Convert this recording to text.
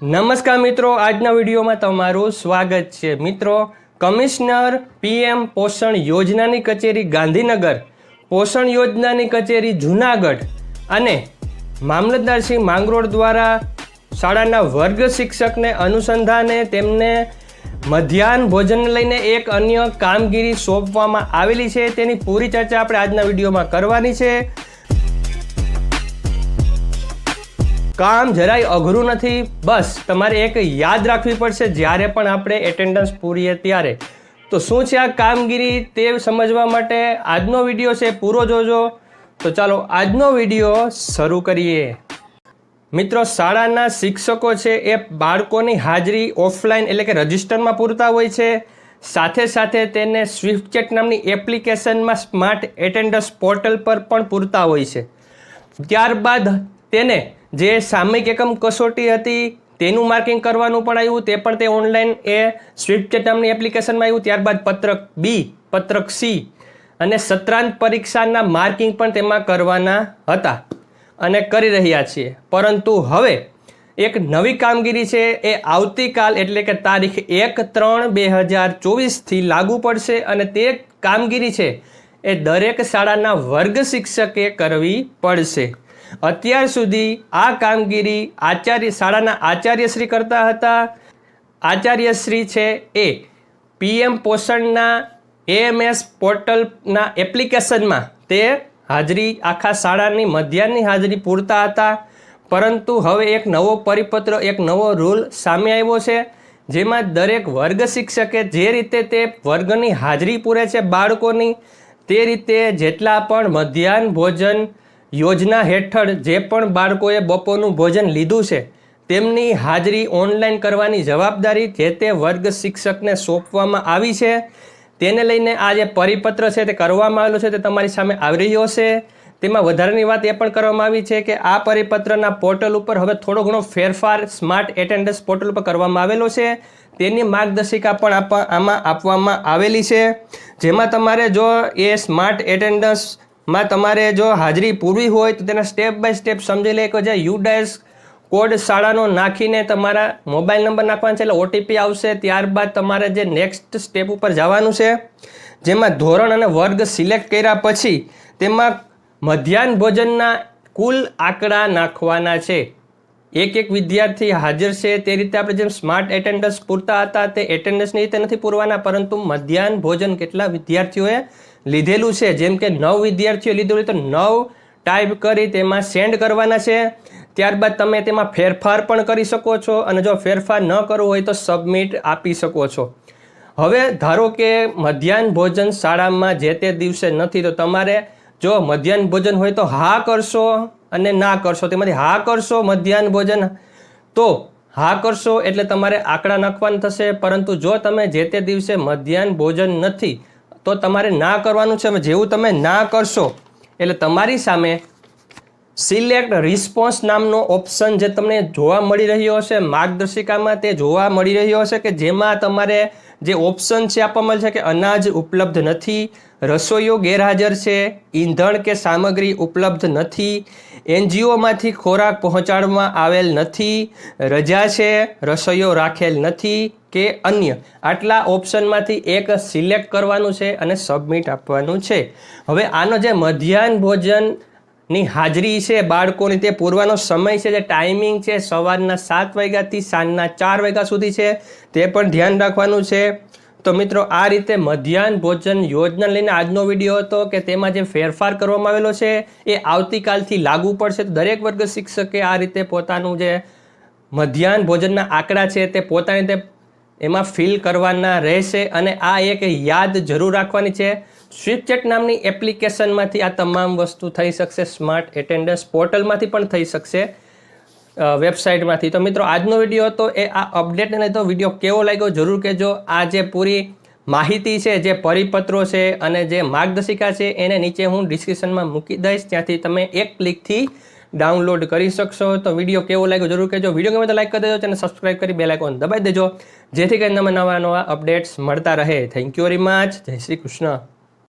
નમસ્કાર મિત્રો, આજના વિડીયોમાં તમારું સ્વાગત છે. મિત્રો, કમિશનર પીએમ પોષણ યોજનાની કચેરી ગાંધીનગર, પોષણ યોજનાની કચેરી જુનાગઢ અને મામલતદારસિંહ માંગરોળ દ્વારા શાળાના વર્ગ શિક્ષકને અનુસંધાને તેમને મધ્યાહન ભોજનને લઈને એક અન્ય કામગીરી સોંપવામાં આવેલી છે. તેની પૂરી ચર્ચા આપણે આજના વિડીયોમાં કરવાની છે. કામ જરાય અઘરું નથી. બસ, તમારે એક યાદ રાખવી પડશે, જ્યારે પણ આપણે એટેન્ડન્સ પૂરીએ ત્યારે. તો શું છે આ કામગીરી તે સમજવા માટે આજનો વીડિયો છે પૂરો જોજો. તો ચાલો, આજનો વીડિયો શરૂ કરીએ. મિત્રો, શાળાના શિક્ષકો છે એ બાળકોની હાજરી ઓફલાઈન એટલે કે રજિસ્ટરમાં પૂરતા હોય છે. સાથે સાથે તેને સ્વિફ્ટચેટ નામની એપ્લિકેશનમાં સ્માર્ટ એટેન્ડન્સ પોર્ટલ પર પણ પૂરતા હોય છે. ત્યારબાદ તેને જે સામયિક એકમ કસોટી હતી તેનું માર્કિંગ કરવાનું પણ આવ્યું. તે પણ તે ઓનલાઈન એ સ્વિફ્ટ નામની એપ્લિકેશનમાં આવ્યું. ત્યારબાદ પત્રક બી પત્રક સી અને સત્રાંત પરીક્ષાના માર્કિંગ પણ તેમાં કરવાના હતા અને કરી રહ્યા છીએ. પરંતુ હવે એક નવી કામગીરી છે. એ આવતીકાલ એટલે કે તારીખ એક ત્રણ બે હજાર ચોવીસથી લાગુ પડશે અને તે કામગીરી છે એ દરેક શાળાના વર્ગ શિક્ષકે કરવી પડશે. અત્યાર સુધી આ કામગીરી આચાર્ય શાળાના આચાર્યશ્રી કરતા હતા. આચાર્યશ્રી છે એ પીએમ પોષણના એએમએસ પોર્ટલના એપ્લિકેશનમાં તે હાજરી આખા શાળાની મધ્યાહનની હાજરી પૂરતા હતા. પરંતુ હવે એક નવો પરિપત્ર, એક નવો રૂલ સામે આવ્યો છે, જેમાં દરેક વર્ગ શિક્ષકે જે રીતે તે વર્ગની હાજરી પૂરે છે બાળકોની, તે રીતે જેટલા પણ મધ્યાહન ભોજન યોજના હેઠળ જે પણ બાળકોએ બપોરનું ભોજન લીધું છે, તેમની હાજરી ઓનલાઈન કરવાની જવાબદારી જે તે વર્ગ શિક્ષકને સોંપવામાં આવી છે. તેને લઈને આ જે પરિપત્ર છે તે કરવામાં આવેલો છે તે તમારી સામે આવી રહ્યો છે. તેમાં વધારાની વાત એ પણ કરવામાં આવી છે કે આ પરિપત્રના પોર્ટલ ઉપર હવે થોડો ઘણો ફેરફાર સ્માર્ટ એટેન્ડન્સ પોર્ટલ ઉપર કરવામાં આવેલો છે. તેની માર્ગદર્શિકા પણ આપવા આમાં આપવામાં આવેલી છે. જેમાં તમારે જો એ સ્માર્ટ એટેન્ડન્સ માં તમારે જો હાજરી પૂરવી હોય તો તેના સ્ટેપ બાય સ્ટેપ સમજી લે કે જે યુડાઇસ કોડ શાળાનો નાખીને તમારા મોબાઈલ નંબર નાખવાનો છે એટલે ઓટીપી આવશે. ત્યારબાદ તમારે જે નેક્સ્ટ સ્ટેપ ઉપર જવાનું છે, જેમાં ધોરણ અને વર્ગ સિલેક્ટ કર્યા પછી તેમાં મધ્યાહન ભોજનના કુલ આંકડા નાખવાના છે. એક એક વિદ્યાર્થી હાજર છે. તે રીતે આપણે જેમ સ્માર્ટ એટેન્ડન્સ પૂરતા હતા, તે એટેન્ડન્સની રીતે નથી પૂરવાના, પરંતુ મધ્યાહન ભોજન કેટલા વિદ્યાર્થીઓએ લીધેલું છે. જેમ કે નવ વિદ્યાર્થીઓ લીધેલું તો નવ ટાઈપ કરી તેમાં સેન્ડ કરવાના છે. ત્યારબાદ તમે તેમાં ફેરફાર પણ કરી શકો છો અને જો ફેરફાર ન કરવો હોય તો સબમિટ આપી શકો છો. હવે ધારો કે મધ્યાહન ભોજન શાળામાં જે તે દિવસે નથી, તો તમારે જો મધ્યાહન ભોજન હોય તો હા કરશો. અને ના કરશો, તેમાંથી હા કરશો મધ્યાહન ભોજન, તો હા કરશો એટલે તમારે આંકડા નાખવાના થશે. પરંતુ જો તમે જે તે દિવસે મધ્યાહન ભોજન નથી, તો તમારે ના કરવાનું છે. જેવું તમે ના કરશો, એટલે તમારી સામે સિલેક્ટ રિસ્પોન્સ નામનો ઓપ્શન જે તમને જોવા મળી રહ્યો હશે, માર્ગદર્શિકામાં તે જોવા મળી રહ્યો હશે કે જેમાં તમારે જે ઓપ્શન છે આપવામાં છે કે અનાજ ઉપલબ્ધ નથી, રસોઈઓ ગેરહાજર છે, ઈંધણ કે સામગ્રી ઉપલબ્ધ નથી, એનજીઓમાંથી ખોરાક પહોંચાડવામાં આવેલ નથી, રજા છે, રસોઈઓ રાખેલ નથી કે અન્ય. આટલા ઓપ્શનમાંથી એક સિલેક્ટ કરવાનું છે અને સબમિટ આપવાનું છે. હવે આનો જે મધ્યાહન ભોજનની હાજરી છે બાળકોની તે પૂરવાનો સમય છે, જે ટાઈમિંગ છે સવારના સાત વાગ્યાથી સાંજના ચાર વાગ્યા સુધી છે, તે પણ ધ્યાન રાખવાનું છે. તો મિત્રો, આ રીતે મધ્યાહન ભોજન યોજના લઈને આજનો વીડિયો હતો કે તેમાં જે ફેરફાર કરવામાં આવેલો છે, એ આવતીકાલથી લાગુ પડશે. દરેક વર્ગ શિક્ષકે આ રીતે પોતાનું જે મધ્યાહન ભોજનના આંકડા છે, તે પોતાની રીતે એમાં ફિલ કરવાના રહેશે અને આ એક યાદ જરૂર રાખવાની છે. સ્વીપચેટ નામની એપ્લિકેશનમાંથી આ તમામ વસ્તુ થઈ શકશે. સ્માર્ટ એટેન્ડન્સ પોર્ટલમાંથી પણ થઈ શકશે. વેબસાઇટમાંથી તો મિત્રો, આજનો વીડિયો હતો એ આ અપડેટને તો વીડિયો કેવો લાગ્યો જરૂર કહેજો. આ જે પૂરી માહિતી છે, જે પરિપત્રો છે અને જે માર્ગદર્શિકા છે, એને નીચે હું ડિસ્ક્રિપ્શનમાં મૂકી દઈશ. ત્યાંથી તમે એક ક્લિકથી ડાઉનલોડ કરી શકશો. તો વીડિયો કેવો લાગ્યો જરૂર કહેજો. વીડિયો ગમે તો લાઈક કરી દેજો અને સબસ્ક્રાઈબ કરી બે લાઇકોન દબાઈ દેજો. જેથી કરીને તમે નવા નવા અપડેટ્સ મળતા રહે. થેન્ક યુ વેરી મચ જય શ્રી કૃષ્ણ.